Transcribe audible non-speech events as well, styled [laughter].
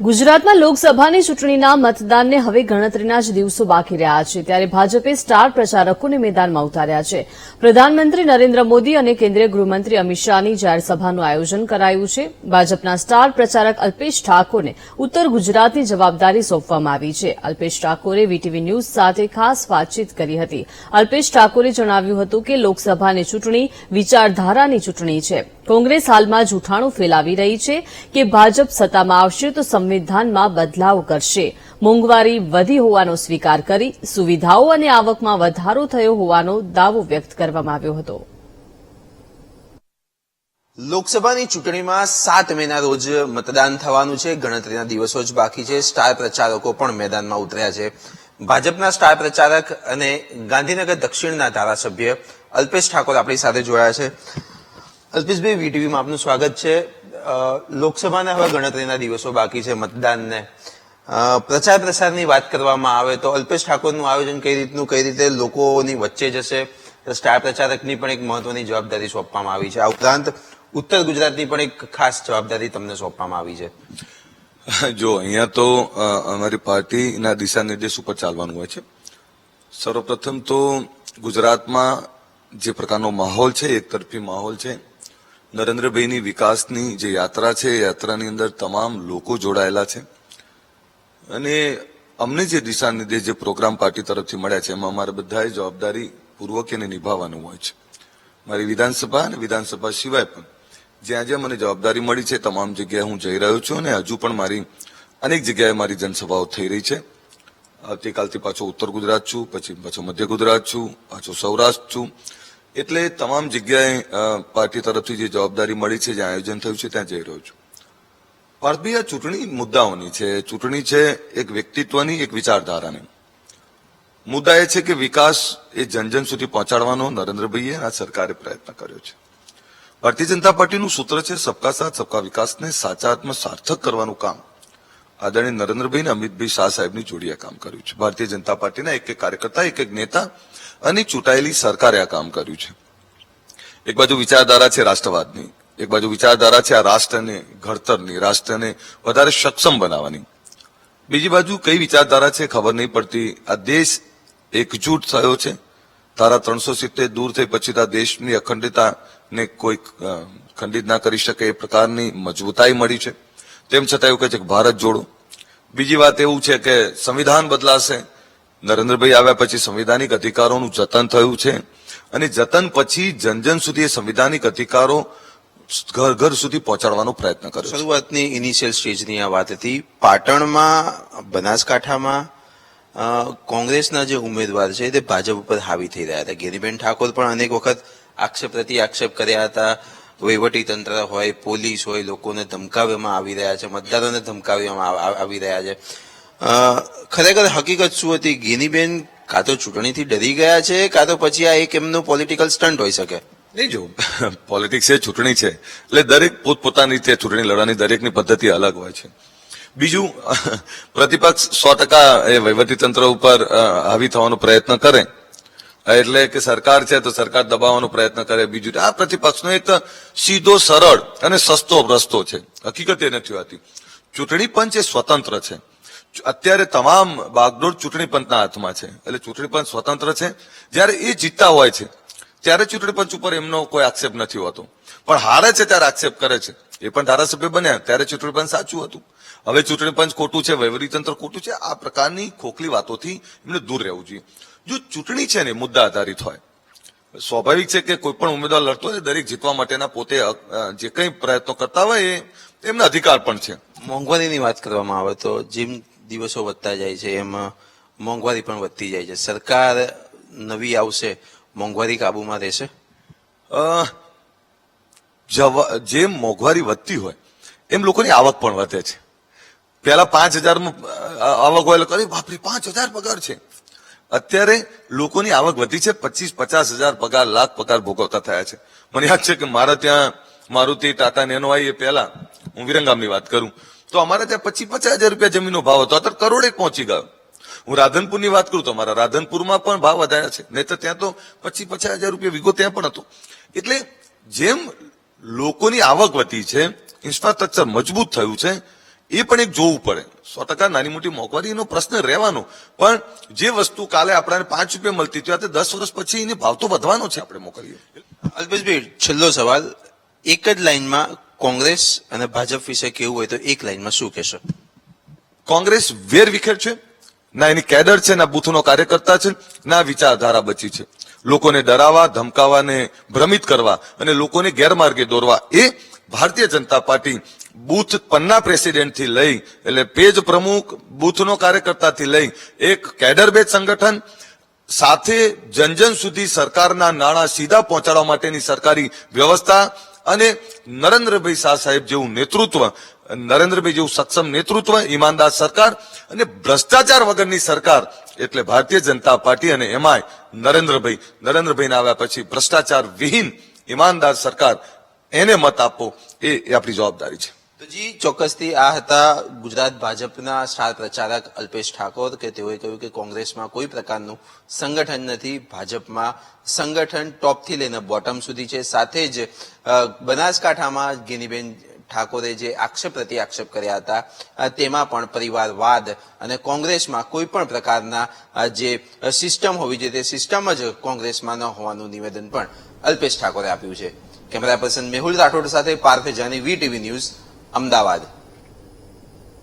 ગુજરાતમાં લોકસભાની ચૂંટણીના મતદાનને હવે ગણતરીના જ દિવસો બાકી રહ્યા છે. ત્યારે ભાજપે સ્ટાર પ્રચારકોને મેદાનમાં ઉતાર્યા છે. પ્રધાનમંત્રી નરેન્દ્ર મોદી અને કેન્દ્રીય ગૃહમંત્રી અમિત શાહની જાહેર સભાનું આયોજન કરાયું છે. ભાજપના સ્ટાર પ્રચારક અલ્પેશ ઠાકોરને ઉત્તર ગુજરાતની જવાબદારી સોંપવામાં આવી છે. અલ્પેશ ઠાકોરે વીટીવી ન્યૂઝ સાથે ખાસ વાતચીત કરી હતી. અલ્પેશ ઠાકોરે જણાવ્યું હતું કે લોકસભાની ચૂંટણી વિચારધારાની ચૂંટણી છે. કોંગ્રેસ હાલમાં જૂઠાણું ફેલાવી રહી છે કે ભાજપ સત્તામાં આવશે તો સંવિધાનમાં બદલાવ કરશે. મોંઘવારી વધી હોવાનો સ્વીકાર કરી, સુવિધાઓ અને આવકમાં વધારો થયો હોવાનો દાવો વ્યક્ત કરવામાં આવ્યો હતો. લોકસભાની ચૂંટણીમાં સાત મેના રોજ મતદાન થવાનું છે. ગણતરીના દિવસો જ બાકી છે. સ્ટાર પ્રચારકો પણ મેદાનમાં ઉતર્યા છે. ભાજપના સ્ટાર પ્રચારક અને ગાંધીનગર દક્ષિણના ધારાસભ્ય અલ્પેશ ઠાકોર આપણી સાથે જોડાયા છે. અલ્પેશભાઈ વીટીવીમાં આપનું સ્વાગત છે. લોકસભાના હવે ગણતરીના દિવસો બાકી છે મતદાનને. પ્રચાર પ્રસારની વાત કરવામાં આવે તો અલ્પેશ ઠાકોરનું આયોજન કઈ રીતનું, કઈ રીતે લોકોની વચ્ચે જશે? સ્ટાર પ્રચારકની પણ એક મહત્વની જવાબદારી સોંપવામાં આવી છે. આ ઉપરાંત ઉત્તર ગુજરાતની પણ એક ખાસ જવાબદારી તમને સોંપવામાં આવી છે. જો, અહીંયા તો અમારી પાર્ટીના દિશા નિર્દેશ ઉપર ચાલવાનું હોય છે. સર્વપ્રથમ તો ગુજરાતમાં જે પ્રકારનો માહોલ છે, એક તરફી માહોલ છે નરેન્દ્રભાઈની વિકાસની જે યાત્રા છે, એ યાત્રાની અંદર તમામ લોકો જોડાયેલા છે. અને અમને જે દિશા નિર્દેશ જે પ્રોગ્રામ પાર્ટી તરફથી મળ્યા છે, એમાં અમારે બધાએ જવાબદારી પૂર્વક એને નિભાવવાનું હોય છે. મારી વિધાનસભા અને વિધાનસભા સિવાય પણ જ્યાં જ્યાં મને જવાબદારી મળી છે, તમામ જગ્યાએ હું જઈ રહ્યો છું અને હજુ પણ મારી અનેક જગ્યાએ મારી જનસભાઓ થઈ રહી છે. આવતીકાલથી પાછો ઉત્તર ગુજરાત છું, પછી પાછો મધ્ય ગુજરાત છું, પાછો સૌરાષ્ટ્ર છું એટલે તમામ જગ્યાએ પાર્ટી તરફથી જે જવાબદારી મળી છે જ્યાં આયોજન થયું છે, ત્યાં જઈ રહ્યો છું. પાર્થભાઈ આ ચૂંટણી મુદ્દાઓની છે. ચૂંટણી છે એક વ્યક્તિત્વની, એક વિચારધારાની. મુદ્દા એ છે કે વિકાસ એ જનજન સુધી પહોંચાડવાનો નરેન્દ્રભાઈએ આ સરકારે પ્રયત્ન કર્યો છે. ભારતીય જનતા પાર્ટીનું સૂત્ર છે, સબકા સાથ, સબકા વિકાસને સાચા અર્થમાં સાર્થક કરવાનું કામ. આદરણીય નરેન્દ્રભાઈ અને અમિતભાઈ શાહ સાહેબની જોડીએ કામ કર્યું છે. ભારતીય જનતા પાર્ટીના એક એક કાર્યકર્તા, એક એક નેતા અને ચૂંટાયેલી સરકારે આ કામ કર્યું છે. એક બાજુ વિચારધારા છે રાષ્ટ્રવાદની, એક બાજુ વિચારધારા છે આ રાષ્ટ્રને ઘડતરની, રાષ્ટ્રને વધારે સક્ષમ બનાવવાની. બીજી બાજુ કઈ વિચારધારા છે ખબર નહીં પડતી, આ દેશ એકજૂટ થયો છે. ધારા ત્રણસો સિત્તેર દૂર થઈ પછી આ દેશની અખંડિતતાને કોઈ ખંડિત ના કરી શકે એ પ્રકારની મજબૂતાઈ મળી છે. તેમ છતાં એવું કહે છે કે ભારત જોડો. બીજી વાત એવું છે કે સંવિધાન બદલાશે નરેન્દ્રભાઈ આવ્યા પછી સંવિધાનિક અધિકારોનું જતન થયું છે અને જતન પછી જન જન સુધી એ સંવિધાનિક અધિકારો ઘર ઘર સુધી પહોંચાડવાનો પ્રયત્ન કર્યો શરૂઆતની ઇનિશિયલ સ્ટેજની આ વાત હતી. પાટણમાં, બનાસકાંઠામાં કોંગ્રેસના જે ઉમેદવાર છે તે ભાજપ ઉપર હાવી થઈ રહ્યા હતા. ગેરીબેન ઠાકોર પણ અનેક વખત આક્ષેપ પ્રતિ આક્ષેપ કર્યા હતા. વહીવટી તંત્ર હોય, પોલીસ હોય, લોકોને ધમકાવવામાં આવી રહ્યા છે, મતદારોને ધમકાવવામાં આવ- રહ્યા છે. ખરેખર હકીકત શું હતી? ગીનીબેન કાં તો ચૂંટણીથી ડરી ગયા છે, કાં તો પછી આ એક એમનું પોલિટિકલ સ્ટન્ટ હોઈ શકે? નહીં, જો [laughs] પોલિટિક્સ એ ચૂંટણી છે. એટલે દરેક પોતપોતાની રીતે ચૂંટણી લડવાની દરેકની પદ્ધતિ અલગ હોય છે. બીજું, [laughs] પ્રતિપક્ષ સો ટકા એ વહીવટીતંત્ર ઉપર હાવી થવાનો પ્રયત્ન કરે. એટલે કે સરકાર છે તો સરકાર દબાવવાનો પ્રયત્ન કરે. બીજું, આ પ્રતિપક્ષનો એક સીધો સરળ અને સસ્તો રસ્તો છે. હકીકત એ નથી હોતી. ચૂંટણી પંચ એ સ્વતંત્ર છે. અત્યારે તમામ બાગડોળ ચૂંટણી પંચના હાથમાં છે. એટલે ચૂંટણી પંચ સ્વતંત્ર છે. જ્યારે એ જીતતા હોય છે, ત્યારે ચૂંટણી પંચ ઉપર એમનો કોઈ આક્ષેપ નથી હોતો. પણ હારે છે ત્યારે આક્ષેપ કરે છે. એ પણ ધારાસભ્ય બન્યા, ત્યારે ચૂંટણી પંચ સાચું હતું. હવે ચૂંટણી પંચ ખોટું છે વહીવટીતંત્ર ખોટું છે, આ પ્રકારની ખોખલી વાતોથી એમને દૂર રહેવું જોઈએ. જો ચૂંટણી છે ને મુદ્દા આધારિત હોય, સ્વાભાવિક છે કે કોઈ પણ ઉમેદવાર લડતો હોય, દરેક જીતવા માટેના પોતે જે કંઈ પ્રયત્નો કરતા હોય એ એમના અધિકાર પણ છે. મોંઘવારીની વાત કરવામાં આવે તો જેમ દિવસો વધતા જાય છે, એમાં મોંઘવારી પણ વધતી જાય છે. સરકાર નવી આવશે, મોંઘવારી કાબુમાં રહેશે? જેમ મોંઘવારી વધતી હોય, એમ લોકોની આવક પણ વધે છે. પેલા પાંચ હજારમાં આવક હોય અરે બાપરે, પાંચ હજાર પગાર છે. અત્યારે લોકોની આવક વધી છે, પચીસ, પચાસ હજાર પગાર, લાખ પગાર ભોગવતા થયા છે. મને યાદ છે કે મારા ત્યાં, મારુતિ, ટાટા નેનો આવી એ પહેલા, હું વિરંગામની વાત કરું તો અમારે ત્યાં પચીસ પચાસ હજાર રૂપિયા જમીનનો ભાવ હતો. અત્યારે કરોડે પહોંચી ગયો. હું રાધનપુરની વાત કરું તો અમારા રાધનપુરમાં પણ ભાવ વધાર્યા છે. નહીં તો ત્યાં તો પચીસ પચાસ હજાર રૂપિયા વીઘો ત્યાં પણ હતો. એટલે જેમ લોકોની આવક વધી છે ઇન્ફ્રાસ્ટ્રક્ચર મજબૂત થયું છે, એ પણ એક જોવું પડે. સો ટકા નાની મોટી મોંઘવારીનો પ્રશ્ન રહેવાનો. પણ જે વસ્તુ કાલે આપણને પાંચ રૂપિયા મળતી હતી આજે દસ વર્ષ પછી એની ભાવ તો વધવાનો છે આપણે મોકલીએ અલ્પેશભાઈ, છેલ્લો સવાલ. એક જ લાઈનમાં કોંગ્રેસ અને ભાજપ વિશે કેવું હોય તો એક લાઈનમાં શું કહેશો? કોંગ્રેસ વેર વિખેર છે, ના એની કેડર છે, ના બૂથનો કાર્યકર્તા છે, ના વિચારધારા બચી છે. લોકોને ડરાવા ધમકાવાને ભ્રમિત કરવા અને લોકોને ગેરમાર્ગે દોરવા એ ભારતીય જનતા પાર્ટી બૂથ પન્ના પ્રેસિડેન્ટથી લઈ એટલે પેજ પ્રમુખ બૂથનો કાર્યકર્તાથી લઈ એક કેડર બેચ સંગઠન સાથે જનજન સુધી સરકારના નાણાં સીધા પહોંચાડવા માટેની સરકારી વ્યવસ્થા અને નરેન્દ્રભાઈ શાહ સાહેબ જેવું નેતૃત્વ, નરેન્દ્રભાઈ જેવું સક્ષમ નેતૃત્વ, ઈમાનદાર સરકાર અને ભ્રષ્ટાચાર વગરની સરકાર એટલે ભારતીય જનતા પાર્ટી અને એમાંય નરેન્દ્રભાઈ. નરેન્દ્રભાઈને આવ્યા પછી ભ્રષ્ટાચાર વિહીન ઈમાનદાર સરકાર એને મત આપવો એ આપણી જવાબદારી છે. તો જી, ચોક્કસથી આ હતા ગુજરાત ભાજપના સ્ટાર પ્રચારક અલ્પેશ ઠાકોર કે તેઓએ કહ્યું કે કોંગ્રેસમાં કોઈ પ્રકારનું સંગઠન નથી. ભાજપમાં સંગઠન ટોપથી લઈને બોટમ સુધી છે. સાથે જ બનાસકાંઠામાં ગેનીબેન ઠાકોરે જે આક્ષેપ પ્રતિ આક્ષેપ કર્યા હતા તેમાં પણ પરિવારવાદ અને કોંગ્રેસમાં કોઈ પણ પ્રકારના જે સિસ્ટમ હોવી જોઈએ તે સિસ્ટમ જ કોંગ્રેસમાં ન હોવાનું નિવેદન પણ અલ્પેશ ઠાકોરે આપ્યું છે. કેમેરા પર્સન મેહુલ રાઠોડ સાથે Parth Jani V TV news Ahmedabad.